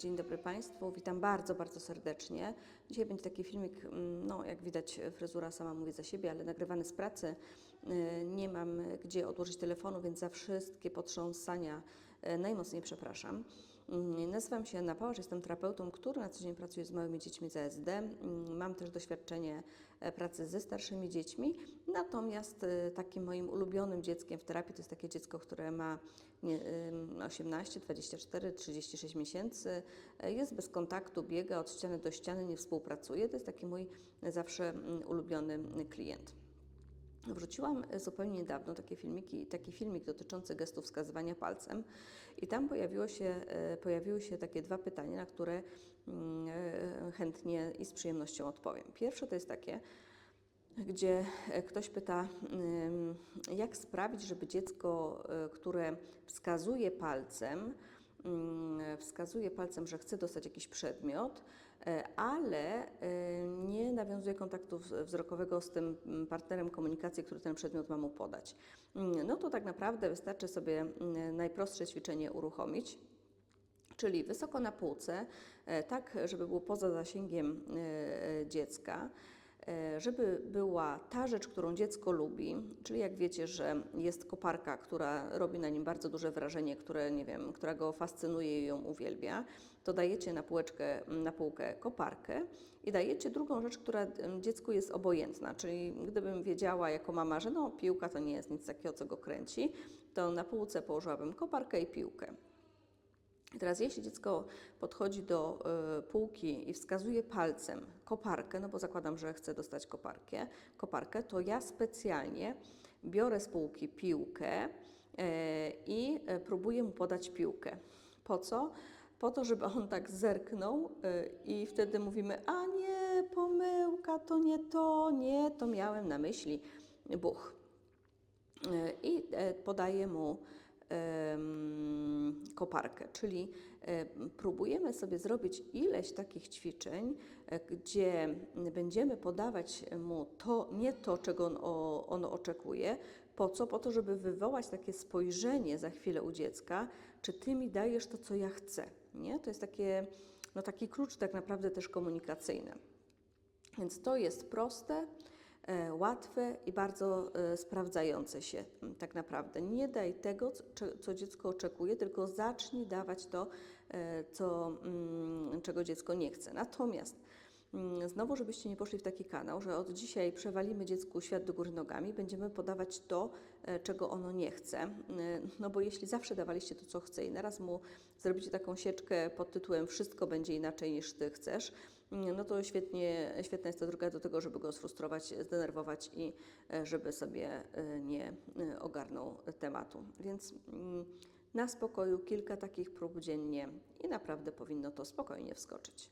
Dzień dobry Państwu, witam bardzo, bardzo serdecznie. Dzisiaj będzie taki filmik, mm, no jak widać fryzura sama mówi za siebie, ale nagrywany z pracy. Y, Nie mam gdzie odłożyć telefonu, więc za wszystkie potrząsania najmocniej przepraszam. Mm, Nazywam się Anna Pałasz, jestem terapeutą, który na co dzień pracuje z małymi dziećmi z ASD. Mm, Mam też doświadczenie e, pracy ze starszymi dziećmi, natomiast takim moim ulubionym dzieckiem w terapii to jest takie dziecko, które ma nie, ym, 18, 24, 36 miesięcy, e, jest bez kontaktu, biega od ściany do ściany, nie współpracuje. To jest taki mój zawsze mm, ulubiony klient. Wrzuciłam zupełnie niedawno takie filmiki, taki filmik dotyczący gestów wskazywania palcem i tam pojawiło się, e, pojawiły się takie dwa pytania, na które mm, e, chętnie i z przyjemnością odpowiem. Pierwsze to jest takie, gdzie e, ktoś pyta, ym, jak sprawić, żeby dziecko, e, które wskazuje palcem, wskazuje palcem, że chce dostać jakiś przedmiot, e, ale e, nie nawiązuje kontaktu wz- wzrokowego z tym mm, partnerem komunikacji, który ten przedmiot ma mu podać. Mm, No to tak naprawdę wystarczy sobie mm, najprostsze ćwiczenie uruchomić. Czyli wysoko na półce, e, tak żeby było poza zasięgiem dziecka, żeby była ta rzecz, którą dziecko lubi, czyli jak wiecie, że jest koparka, która robi na nim bardzo duże wrażenie, które, nie wiem, która go fascynuje i ją uwielbia, to dajecie na półeczkę, na półkę koparkę i dajecie drugą rzecz, która dziecku jest obojętna, czyli gdybym wiedziała jako mama, że no piłka to nie jest nic takiego, co go kręci, to na półce położyłabym koparkę i piłkę. Teraz, jeśli dziecko podchodzi do y, półki i wskazuje palcem koparkę, no bo zakładam, że chce dostać koparkę, koparkę, to ja specjalnie biorę z półki piłkę y, i y, próbuję mu podać piłkę. Po co? Po to, żeby on tak zerknął y, i wtedy mówimy, a nie, pomyłka, to nie to, nie, to miałem na myśli buch. E, i podaję mu koparkę, czyli próbujemy sobie zrobić ileś takich ćwiczeń, e, gdzie będziemy podawać mu to, nie to, czego on, o, ono oczekuje. Po co? Po to, żeby wywołać takie spojrzenie za chwilę u dziecka, czy ty mi dajesz to, co ja chcę. Nie? To jest takie, no taki klucz tak naprawdę też komunikacyjny. Więc to jest proste, łatwe i bardzo e, sprawdzające się m, tak naprawdę. Nie daj tego, co, dziecko oczekuje, tylko zacznij dawać to, e, co, mm, czego dziecko nie chce. Natomiast mm, Znowu, żebyście nie poszli w taki kanał, że od dzisiaj przewalimy dziecku świat do góry nogami, będziemy podawać to, e, czego ono nie chce. E, No bo jeśli zawsze dawaliście to, co chce i naraz mu zrobicie taką sieczkę pod tytułem Wszystko będzie inaczej niż ty chcesz, mm, no to świetnie, świetna jest to droga do tego, żeby go sfrustrować, zdenerwować i e, żeby sobie nie ogarnął tematu. Więc mm, na spokoju kilka takich prób dziennie i naprawdę powinno to spokojnie wskoczyć.